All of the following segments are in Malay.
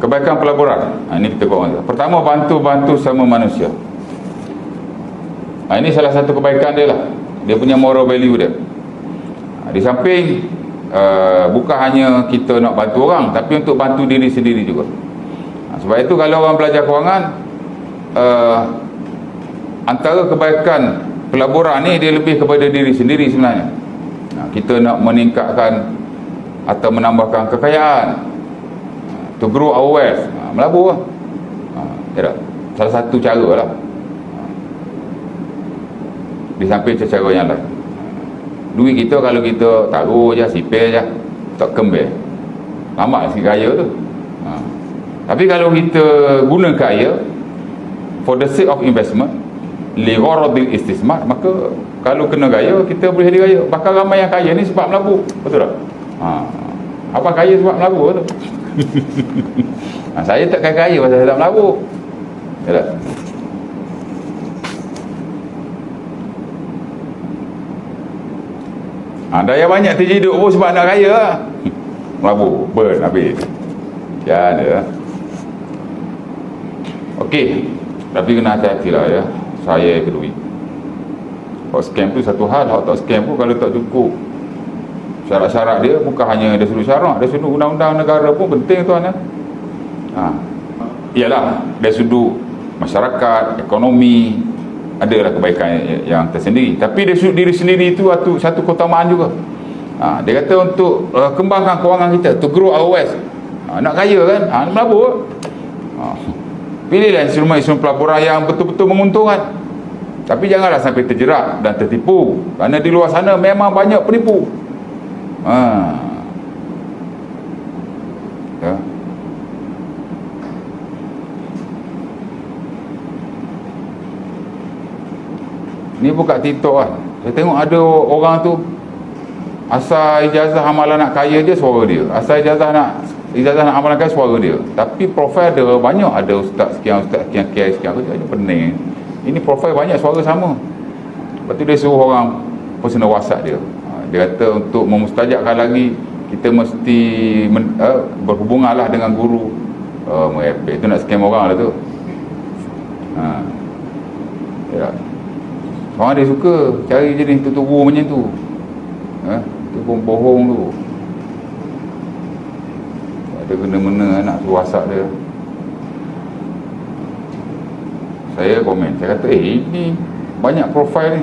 kebaikan pelaburan. Ha, ini kita buat pertama bantu-bantu sama manusia. Ha, ini salah satu kebaikan dia lah. Dia punya moral value dia. Ha, di samping uh, bukan hanya kita nak bantu orang tapi untuk bantu diri sendiri juga. Ha, sebab itu kalau orang belajar kewangan uh, antara kebaikan pelaburan ni dia lebih kepada diri sendiri sebenarnya. Ha, kita nak meningkatkan atau menambahkan kekayaan to grow our wealth. Ha, melabur lah. Ha, ya tak? salah satu cara lah. Ha. di samping cara yang lain. Duit kita kalau kita taruh je sipir je tak kembali lama si kaya tu. Ha. tapi kalau kita guna kaya for the sake of investment li istismar maka kalau kena gaya kita boleh jadi gaya bahkan ramai yang kaya ni sebab melabur betul tak? Ha. apa kaya sebab melabur tu ha, saya tak kaya pasal saya tak melabur ya tak? Ha, daya banyak terjiduk pun sebab nak kaya lah. Melabur, burn habis. Jangan ya. Okey. Tapi kena hati-hati lah ya. Saya ke duit. Kalau scam tu satu hal. Kalau tak scam pun kalau tak cukup. Syarat-syarat dia bukan hanya ada sudut syarat. Ada sudut undang-undang negara pun penting tuan ya. Ha. Ialah dari sudut masyarakat, ekonomi, adalah kebaikan yang tersendiri. Tapi dari sudut diri sendiri itu satu, satu keutamaan juga. Ha, dia kata untuk uh, kembangkan kewangan kita to grow our wealth. Ha, nak kaya kan? Ha, melabur. Ha, pilihlah instrumen-instrumen pelaburan yang betul-betul menguntungkan. Tapi janganlah sampai terjerat dan tertipu. Kerana di luar sana memang banyak penipu ha. ya. Ni buka TikTok kan. Saya tengok ada orang tu asal ijazah amalan nak kaya dia suara dia. Asal ijazah nak ijazah nak amalan kaya suara dia. Tapi profil ada banyak ada ustaz sekian ustaz sekian kiai sekian aku cakap pening. Ini profil banyak suara sama. Lepas tu dia suruh orang personal WhatsApp dia. Dia kata untuk memustajakkan lagi kita mesti men, uh, berhubunganlah dengan guru uh, merepek tu nak scam orang lah tu. Ha. Ya. Orang dia suka cari jenis tutup macam tu. Ha? Tu pun bohong tu. Ada kena-mena nak suruh WhatsApp dia. Saya komen. Saya kata, eh ini banyak profil ni.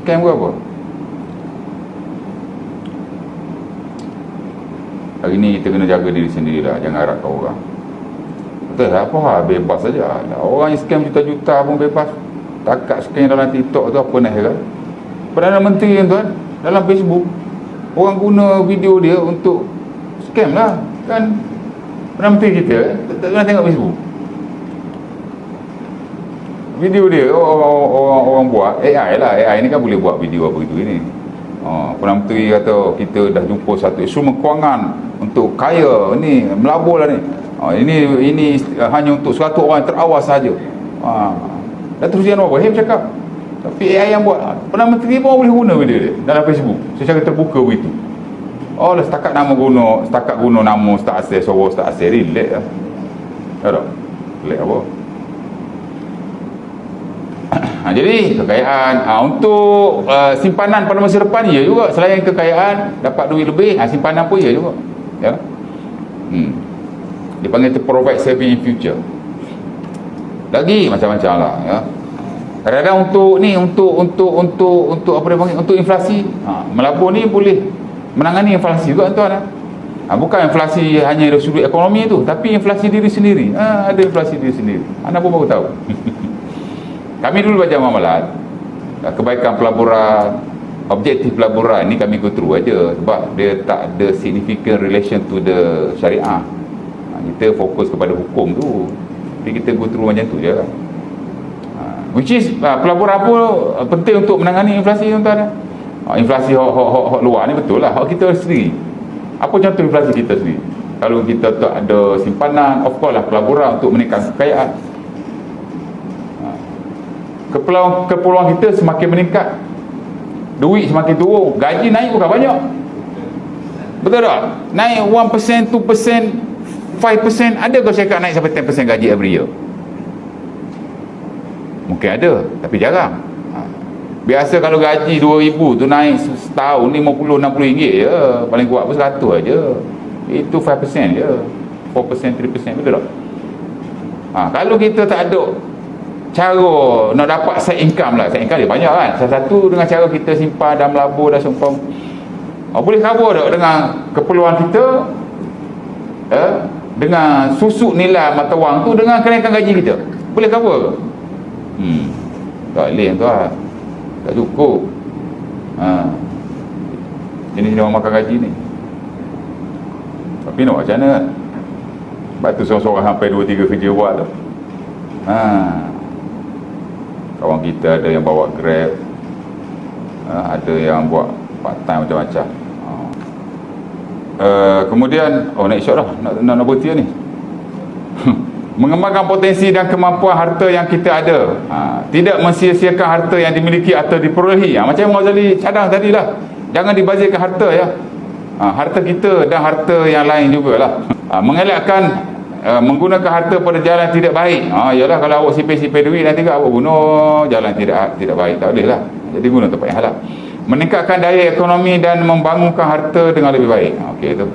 Scam ke apa? Hari ni kita kena jaga diri sendirilah. Jangan harapkan orang. Betul? Apa hal? Bebas saja. Orang yang scam juta-juta pun bebas takat scan dalam TikTok tu apa nak heran Perdana Menteri yang tuan dalam Facebook orang guna video dia untuk scam lah kan Perdana Menteri kita tak pernah tengok Facebook video dia orang, orang, orang buat AI lah AI ni kan boleh buat video apa gitu ini Oh, Perdana Menteri kata kita dah jumpa satu instrumen kewangan untuk kaya. Ni melabur lah ni. Oh, ini ini hanya untuk satu orang yang terawas saja ah, Datuk Seri Anwar Ibrahim cakap tapi AI yang buat Perdana Menteri pun boleh guna video dia dalam Facebook. Secara terbuka begitu. Oh lah setakat nama guna setakat guna nama start asal suara start asal relax lah. Ya tak? Relax apa? Ha, jadi kekayaan. Ha, untuk uh, simpanan pada masa depan ya juga. Selain kekayaan dapat duit lebih ha, simpanan pun ya juga ya? Hmm. dipanggil to provide saving in future. Lagi macam-macam lah ya. Kadang-kadang untuk ni untuk untuk untuk untuk apa dia panggil untuk inflasi ha, melabur ni boleh menangani inflasi juga tuan ha, bukan inflasi hanya dari sudut ekonomi tu tapi inflasi diri sendiri. Ha, ada inflasi diri sendiri. Anda pun baru tahu. Kami dulu baca amalan kebaikan pelaburan objektif pelaburan ni kami go through aja sebab dia tak ada significant relation to the syariah ha, kita fokus kepada hukum tu jadi kita go through macam tu je lah. Which is uh, pelaburan apa uh, penting untuk menangani inflasi tuan-tuan. Uh, inflasi hok, hok, hok, hok luar ni betul lah. Hok kita sendiri. Apa contoh inflasi kita sendiri? Kalau kita tak ada simpanan, of course lah pelaburan untuk meningkatkan kekayaan. Uh, kepulauan, kepulauan kita semakin meningkat. Duit semakin turun. Gaji naik bukan banyak. Betul tak? Naik 1%, 2%, 5% ada kau cakap naik sampai 10% gaji every year mungkin ada tapi jarang ha. biasa kalau gaji 2000 tu naik setahun 50-60 ringgit je paling kuat pun 100 aja itu 5% je 4% 3% betul tak ha, kalau kita tak ada cara nak dapat side income lah. Side income dia banyak kan. Salah satu dengan cara kita simpan dan melabur dan sumpah oh, boleh cover tak dengan keperluan kita eh, dengan susuk nilai mata wang tu dengan kenaikan gaji kita? Boleh cover ke hmm. tak boleh tuan tak cukup. Ha. ini dia makan gaji ni. Tapi nak macam mana? Sebab tu seorang-seorang sampai 2-3 kerja buat tu. Ha. Kawan kita ada yang bawa grab ha. ada yang buat part time macam-macam uh, kemudian oh naik shot dah. Nak, nak, nak berhenti ni. Mengembangkan potensi dan kemampuan harta yang kita ada. Ha, tidak mensia-siakan harta yang dimiliki atau diperolehi. Ha, macam yang Ghazali cadang tadi lah jangan dibazirkan harta ya. Ha, harta kita dan harta yang lain jugalah. Ha, mengelakkan uh, menggunakan harta pada jalan tidak baik. Ha, yalah kalau awak sipir-sipir duit nanti kan awak guna. Jalan tidak tidak baik tak boleh lah. Jadi guna tempat yang halal. Meningkatkan daya ekonomi dan membangunkan harta dengan lebih baik. Ha, ok tu